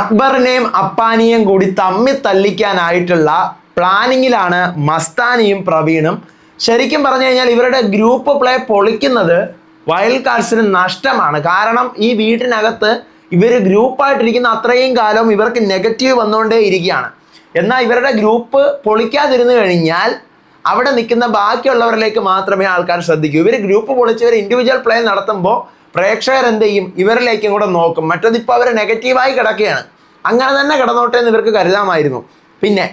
അക്ബറിനെയും അപ്പാനിയും കൂടി തമ്മി തല്ലിക്കാനായിട്ടുള്ള പ്ലാനിങ്ങിലാണ് മസ്താനിയും പ്രവീണും. ശരിക്കും പറഞ്ഞു കഴിഞ്ഞാൽ ഇവരുടെ ഗ്രൂപ്പ് പ്ലേ പൊളിക്കുന്നത് വൈൽഡ് കാർഡ്സിന് നഷ്ടമാണ്. കാരണം ഈ വീട്ടിനകത്ത് ഇവർ ഗ്രൂപ്പായിട്ടിരിക്കുന്ന അത്രയും കാലം ഇവർക്ക് നെഗറ്റീവ് വന്നുകൊണ്ടേ ഇരിക്കുകയാണ്. എന്നാൽ ഇവരുടെ ഗ്രൂപ്പ് പൊളിക്കാതിരുന്നു കഴിഞ്ഞാൽ അവിടെ നിൽക്കുന്ന ബാക്കിയുള്ളവരിലേക്ക് മാത്രമേ ആൾക്കാർ ശ്രദ്ധിക്കൂ. ഇവർ ഗ്രൂപ്പ് പൊളിച്ചവർ ഇൻഡിവിജ്വൽ പ്ലേ നടത്തുമ്പോൾ പ്രേക്ഷകർ എന്ത് ചെയ്യും ഇവരിലേക്കും കൂടെ നോക്കും. മറ്റതിപ്പോൾ അവർ നെഗറ്റീവായി കിടക്കുകയാണ്. അങ്ങനെ തന്നെ കിടന്നോട്ടെ എന്ന് ഇവർക്ക് കരുതാമായിരുന്നു. പിന്നെ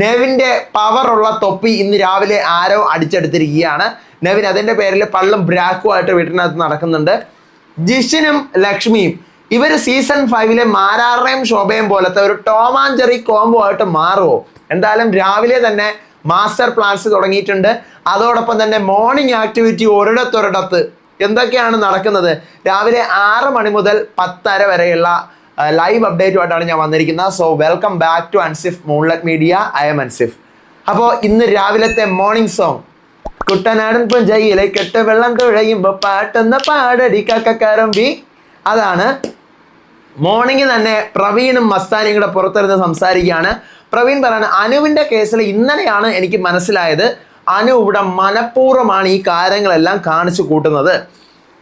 നെവിന്റെ പവറുള്ള തൊപ്പി ഇന്ന് രാവിലെ ആരോ അടിച്ചെടുത്തിരിക്കുകയാണ്. നെവിൻ അതിന്റെ പേരിൽ പള്ളും ബ്രാക്കുമായിട്ട് വീട്ടിനകത്ത് നടക്കുന്നുണ്ട്. ജിഷിനും ലക്ഷ്മിയും ഇവർ സീസൺ ഫൈവിലെ മാരാറേയും ശോഭയും പോലത്തെ ഒരു ടോം ആൻഡ് ജെറി കോംബോ ആയിട്ട് മാറുമോ എന്തായാലും രാവിലെ തന്നെ മാസ്റ്റർ പ്ലാൻസ് തുടങ്ങിയിട്ടുണ്ട്. അതോടൊപ്പം തന്നെ മോർണിംഗ് ആക്ടിവിറ്റി ഒരിടത്തൊരിടത്ത് എന്തൊക്കെയാണ് നടക്കുന്നത്? രാവിലെ ആറ് മണി മുതൽ പത്തര വരെയുള്ള ലൈവ് അപ്ഡേറ്റുമായിട്ടാണ് ഞാൻ വന്നിരിക്കുന്നത്. So welcome back to Ansif moonlet media I am Ansif അപ്പോൾ ഇന്ന് രാവിലത്തെ മോർണിംഗ് സോങ് കുട്ടനാടൻ പുഞ്ചയിലെ കെട്ട് വെള്ളം തുഴയുമ്പോൾ പാട്ടെന്ന പാടടി കക്കരമ്പി അതാണ് മോർണിംഗ് തന്നെ പ്രവീണും മസ്താനിയും കൂടെ പുറത്തിരുന്ന് സംസാരിക്കുകയാണ്. പ്രവീൺ പറയാണ് അനുവിന്റെ കേസിൽ ഇന്നലെയാണ് എനിക്ക് മനസ്സിലായത്. അനു ഇവിടെ മനഃപൂർവമാണ് ഈ കാര്യങ്ങളെല്ലാം കാണിച്ചു കൂട്ടുന്നത്.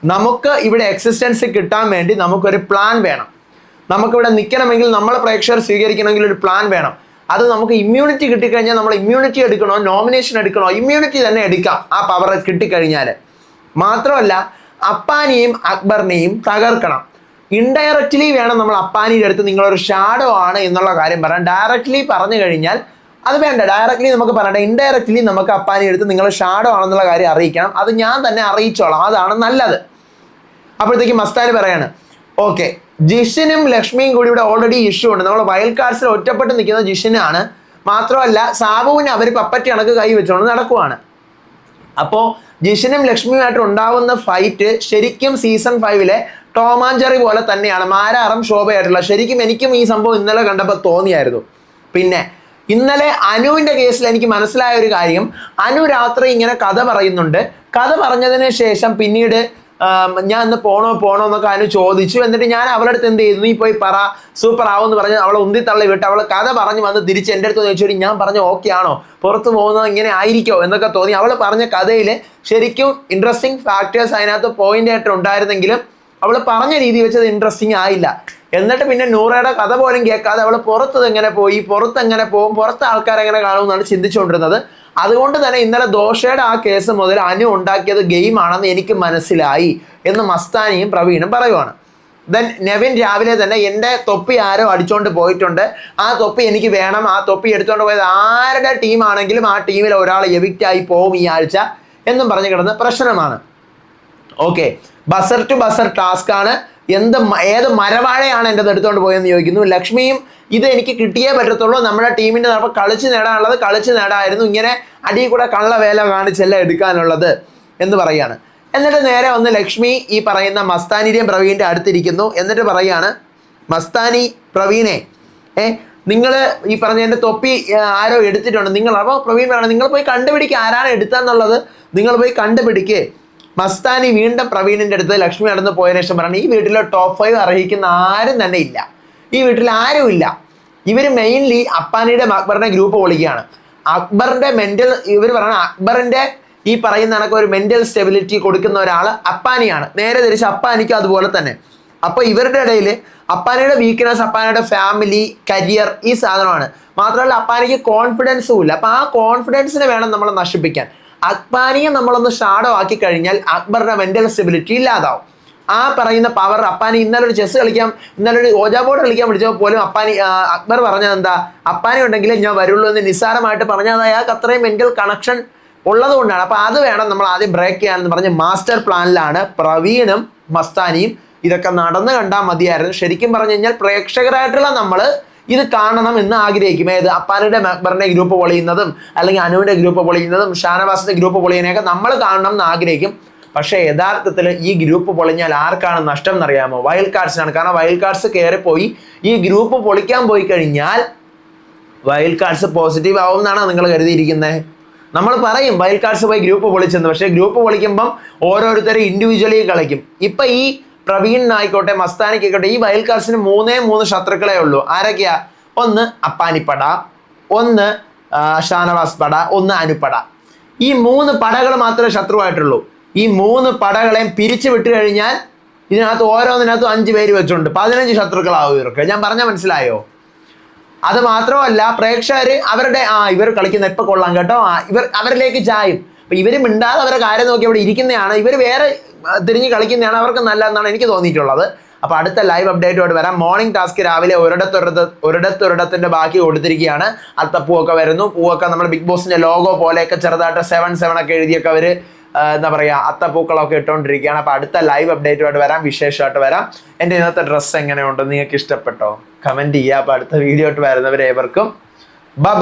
നമുക്ക് ഇവിടെ എക്സിസ്റ്റൻസ് കിട്ടാൻ വേണ്ടി നമുക്കൊരു പ്ലാൻ വേണം. നമുക്കിവിടെ നിൽക്കണമെങ്കിൽ നമ്മളെ പ്രേക്ഷകർ സ്വീകരിക്കണമെങ്കിൽ ഒരു പ്ലാൻ വേണം. അത് നമുക്ക് ഇമ്മ്യൂണിറ്റി കിട്ടിക്കഴിഞ്ഞാൽ നമ്മൾ ഇമ്മ്യൂണിറ്റി എടുക്കണോ നോമിനേഷൻ എടുക്കണോ ഇമ്മ്യൂണിറ്റി തന്നെ എടുക്കാം ആ പവർ കിട്ടിക്കഴിഞ്ഞാൽ മാത്രമല്ല അപ്പാനിയെയും അക്ബറിനെയും തകർക്കണം. ഇൻഡയറക്റ്റ്ലി വേണം നമ്മൾ അപ്പാനിയുടെ അടുത്ത് നിങ്ങളൊരു ഷാഡോ ആണ് എന്നുള്ള കാര്യം പറയാൻ. ഡയറക്റ്റ്ലി പറഞ്ഞു കഴിഞ്ഞാൽ അത് വേണ്ട. ഡയറക്റ്റ്ലി നമുക്ക് പറയണ്ട. ഇൻഡയറക്റ്റ്ലി നമുക്ക് അപ്പാനെ എടുത്ത് നിങ്ങൾ ഷാഡോ ആണെന്നുള്ള കാര്യം അറിയിക്കണം. അത് ഞാൻ തന്നെ അറിയിച്ചോളാം. അതാണ് നല്ലത്. അപ്പോഴത്തേക്ക് മസ്താൻ പറയാണ് ഓക്കെ ജിഷിനും ലക്ഷ്മിയും കൂടി ഇവിടെ ഓൾറെഡി ഇഷ്യൂ ഉണ്ട്. നമ്മൾ വയൽ കാർഡ്സിൽ ഒറ്റപ്പെട്ട് നിൽക്കുന്ന ജിഷിനാണ്. മാത്രമല്ല സാബുവിന് അവർ പപ്പറ്റി കണക്ക് കൈ വെച്ചുകൊണ്ട് നടക്കുവാണ്. അപ്പോൾ ജിഷിനും ലക്ഷ്മിയുമായിട്ട് ഉണ്ടാവുന്ന ഫൈറ്റ് ശരിക്കും സീസൺ ഫൈവിലെ ടോമാഞ്ചറി പോലെ തന്നെയാണ്. മാരാറും ശോഭയായിട്ടുള്ള. ശരിക്കും എനിക്കും ഈ സംഭവം ഇന്നലെ കണ്ടപ്പോൾ തോന്നിയായിരുന്നു. പിന്നെ ഇന്നലെ അനുവിന്റെ കേസിൽ എനിക്ക് മനസ്സിലായ ഒരു കാര്യം. അനു രാത്രി ഇങ്ങനെ കഥ പറയുന്നുണ്ട്. കഥ പറഞ്ഞതിന് ശേഷം പിന്നീട് ഞാൻ ഇന്ന് പോണോ പോണോ എന്നൊക്കെ അനു ചോദിച്ചു. എന്നിട്ട് ഞാൻ അവളുടെ അടുത്ത് എന്ത് ചെയ്തു? നീ പോയി പറ സൂപ്പർ ആവുമെന്ന് പറഞ്ഞ് അവളെ ഉന്തി തള്ളി വിട്ട് അവൾ കഥ പറഞ്ഞു വന്ന് തിരിച്ച് എന്റെ അടുത്ത് ചോദിച്ചു. ഞാൻ പറഞ്ഞു ഓക്കെ ആണോ? പുറത്ത് പോകുന്നത് ഇങ്ങനെ ആയിരിക്കോ? എന്നൊക്കെ തോന്നി. അവൾ പറഞ്ഞ കഥയിൽ ശരിക്കും ഇൻട്രസ്റ്റിംഗ് ഫാക്ടേഴ്സ് അതിനകത്ത് പോയിന്റ് ആയിട്ട് ഉണ്ടായിരുന്നെങ്കിലും അവൾ പറഞ്ഞ രീതി വെച്ചത് ഇൻട്രസ്റ്റിംഗ് ആയില്ല. എന്നിട്ട് പിന്നെ നൂറയുടെ കഥ പോലും കേൾക്കാതെ അവൾ പുറത്തത് എങ്ങനെ പോയി പുറത്ത് എങ്ങനെ പോകും പുറത്ത് ആൾക്കാരെങ്ങനെ കാണുമെന്നാണ് ചിന്തിച്ചുകൊണ്ടിരുന്നത്. അതുകൊണ്ട് തന്നെ ഇന്നലെ ദോഷയുടെ ആ കേസ് മുതൽ അനു ഉണ്ടാക്കിയത് ഗെയിമാണെന്ന് എനിക്ക് മനസ്സിലായി എന്ന് മസ്താനിയും പ്രവീണും പറയുവാണ്. ദെൻ നെവിൻ രാവിലെ തന്നെ എന്റെ തൊപ്പി ആരോ അടിച്ചുകൊണ്ട് പോയിട്ടുണ്ട്. ആ തൊപ്പി എനിക്ക് വേണം. ആ തൊപ്പി എടുത്തുകൊണ്ട് പോയത് ആരുടെ ടീമാണെങ്കിലും ആ ടീമിൽ ഒരാൾ എവിക്റ്റായി പോകും ഈ ആഴ്ച എന്നും പറഞ്ഞു കിടന്ന പ്രശ്നമാണ്. Okay buzzer to buzzer task ആണ്. എന്ത് ഏത് മരവാഴയാണ് എന്റെ എടുത്തുകൊണ്ട് പോയെന്ന് ചോദിക്കുന്നു. ലക്ഷ്മിയും ഇത് എനിക്ക് കിട്ടിയേ പറ്റത്തുള്ളൂ. നമ്മുടെ ടീമിന്റെ അപ്പോൾ കളിച്ച് നേടാനുള്ളത് കളിച്ച് നേടായിരുന്നു. ഇങ്ങനെ അടിയിൽ കൂടെ കള്ളവേല കാണിച്ചല്ല എടുക്കാനുള്ളത് എന്ന് പറയാണ്. എന്നിട്ട് നേരെ ഒന്ന് ലക്ഷ്മി ഈ പറയുന്ന മസ്താനിയുടെയും പ്രവീണിന്റെ അടുത്തിരിക്കുന്നു. എന്നിട്ട് പറയാണ് മസ്താനി പ്രവീനെ ഏ നിങ്ങൾ ഈ പറഞ്ഞ എന്റെ തൊപ്പി ആരോ എടുത്തിട്ടുണ്ട്. നിങ്ങൾ അപ്പോൾ പ്രവീൺ പറയണം നിങ്ങൾ പോയി കണ്ടുപിടിക്കുക ആരാണ് എടുത്തെന്നുള്ളത് നിങ്ങൾ പോയി കണ്ടുപിടിക്കുക മസ്താനി വീണ്ടും പ്രവീണിന്റെ അടുത്ത് ലക്ഷ്മി നടന്നു പോയതിനു ശേഷം പറഞ്ഞു ഈ വീട്ടിലെ ടോപ്പ് ഫൈവ് അർഹിക്കുന്ന ആരും തന്നെ ഇല്ല. ഈ വീട്ടിൽ ആരും ഇല്ല. ഇവർ മെയിൻലി അപ്പാനിയുടെ അക്ബറിന്റെ ഗ്രൂപ്പ് വിളിക്കുകയാണ് അക്ബറിന്റെ മെന്റൽ ഇവർ പറയണ അക്ബറിന്റെ ഈ പറയുന്ന കണക്ക് ഒരു മെന്റൽ സ്റ്റെബിലിറ്റി കൊടുക്കുന്ന ഒരാൾ അപ്പാനിയാണ്. നേരെ തിരിച്ച് അപ്പാനിക്കും അതുപോലെ തന്നെ. അപ്പൊ ഇവരുടെ ഇടയിൽ അപ്പാനിയുടെ വീക്ക്നെസ് അപ്പാനിയുടെ ഫാമിലി കരിയർ ഈ സാധനമാണ്. മാത്രമല്ല അപ്പാനിക്ക് കോൺഫിഡൻസും ഇല്ല. അപ്പൊ ആ കോൺഫിഡൻസിനെ വേണം നമ്മൾ നശിപ്പിക്കാൻ. അക്ബാനിയെ നമ്മളൊന്ന് ഷാഡോ ആക്കി കഴിഞ്ഞാൽ അക്ബറിന്റെ മെന്റൽ സ്റ്റെബിലിറ്റി ഇല്ലാതാവും. ആ പറയുന്ന പവർ അപ്പാനി ഇന്നലെ ഒരു ചെസ് കളിക്കാം ഇന്നലെ ഒരു ഓജാ ബോർഡ് കളിക്കാൻ വിളിച്ചപ്പോൾ പോലും അപ്പാനി അക്ബർ പറഞ്ഞത് എന്താ? അപ്പാനി ഉണ്ടെങ്കിലേ ഞാൻ വരുള്ളൂ എന്ന് നിസ്സാരമായിട്ട് പറഞ്ഞതായ അത്രയും മെന്റൽ കണക്ഷൻ ഉള്ളത് കൊണ്ടാണ് അപ്പൊ അത് വേണം നമ്മൾ ആദ്യം ബ്രേക്ക് ചെയ്യാനെന്ന് പറഞ്ഞ മാസ്റ്റർ പ്ലാനിലാണ് പ്രവീണും മസ്താനിയും ഇതൊക്കെ നടന്നു കണ്ടാൽ മതിയായിരുന്നു. ശരിക്കും പറഞ്ഞു കഴിഞ്ഞാൽ പ്രേക്ഷകരായിട്ടുള്ള നമ്മൾ ഇത് കാണണം എന്ന് ആഗ്രഹിക്കും. ഏത്? അപ്പാനിയുടെ അക്ബറിന്റെ ഗ്രൂപ്പ് പൊളിയുന്നതും അല്ലെങ്കിൽ അനുവിന്റെ ഗ്രൂപ്പ് പൊളിയുന്നതും ഷാനവാസിന്റെ ഗ്രൂപ്പ് പൊളിയുന്നതൊക്കെ നമ്മൾ കാണണം എന്ന് ആഗ്രഹിക്കും. പക്ഷേ യഥാർത്ഥത്തിൽ ഈ ഗ്രൂപ്പ് പൊളിഞ്ഞാൽ ആർക്കാണ് നഷ്ടം എന്നറിയാമോ? വൈൽഡ് കാർഡ്സിനാണ് കാരണം വൈൽഡ് കാർഡ്സ് കയറിപ്പോയി. ഈ ഗ്രൂപ്പ് പൊളിക്കാൻ പോയി കഴിഞ്ഞാൽ വൈൽഡ് കാർഡ്സ് പോസിറ്റീവ് ആവും എന്നാണ് നിങ്ങൾ കരുതിയിരിക്കുന്നത് നമ്മൾ പറയും വൈൽഡ് കാർഡ്സ് പോയി ഗ്രൂപ്പ് പൊളിച്ചെന്ന്. പക്ഷേ ഗ്രൂപ്പ് പൊളിക്കുമ്പം ഓരോരുത്തരും ഇൻഡിവിജ്വലി കളിക്കും. ഇപ്പം ഈ പ്രവീണിനായിക്കോട്ടെ മസ്താനിക്കായിക്കോട്ടെ ഈ വൈൽഡ് കാർഡ്സിന് മൂന്നേ മൂന്ന് ശത്രുക്കളെ ഉള്ളൂ. ആരൊക്കെയാ? ഒന്ന് അപ്പാനിപ്പട ഒന്ന് ഷാനവാസ് പട ഒന്ന് അനുപട ഈ മൂന്ന് പടകൾ മാത്രമേ ശത്രുവായിട്ടുള്ളൂ. ഈ മൂന്ന് പടകളെയും പിരിച്ചു വിട്ട് കഴിഞ്ഞാൽ ഇതിനകത്ത് ഓരോന്നിനകത്തും അഞ്ച് പേര് വെച്ചുണ്ട് പതിനഞ്ച് ശത്രുക്കളാവും ഇവർക്ക്. ഞാൻ പറഞ്ഞ മനസ്സിലായോ? അത് മാത്രമല്ല പ്രേക്ഷകർ അവരുടെ ആ ഇവർ കളിക്കുന്ന ഇപ്പൊ കൊള്ളാം കേട്ടോ. ഇവർ അവരിലേക്ക് ചായും. അപ്പൊ ഇവർ മിണ്ടാതെ അവരെ കാര്യം നോക്കി അവിടെ ഇരിക്കുന്നതാണ്. ഇവർ വേറെ തിരിഞ്ഞ് കളിക്കുന്നതാണ് അവർക്ക് നല്ലതെന്നാണ് എനിക്ക് തോന്നിയിട്ടുള്ളത്. അപ്പൊ അടുത്ത ലൈവ് അപ്ഡേറ്റോട് വരാം. മോർണിംഗ് ടാസ്ക് രാവിലെ ഒരിടത്തൊരിടത്ത് ഒരിടത്തൊരിടത്തിന്റെ ബാക്കി കൊടുത്തിരിക്കുകയാണ്. അത്തപ്പൂവൊക്കെ വരുന്നു. പൂവൊക്കെ നമ്മൾ ബിഗ് ബോസിന്റെ ലോഗോ പോലെയൊക്കെ ചെറുതായിട്ട് സെവൻ സെവൻ ഒക്കെ എഴുതിയൊക്കെ അവർ എന്താ പറയാ അത്തപ്പൂക്കളൊക്കെ ഇട്ടുകൊണ്ടിരിക്കുകയാണ് അപ്പൊ അടുത്ത ലൈവ് അപ്ഡേറ്റുമായിട്ട് വരാം. വിശേഷമായിട്ട് വരാം. എന്റെ ഇന്നത്തെ ഡ്രസ്സ് എങ്ങനെയുണ്ട്? നിങ്ങൾക്ക് ഇഷ്ടപ്പെട്ടോ? കമന്റ് ചെയ്യുക അപ്പൊ അടുത്ത വീഡിയോ ആയിട്ട് വരുന്നവരേവർക്കും ബൈ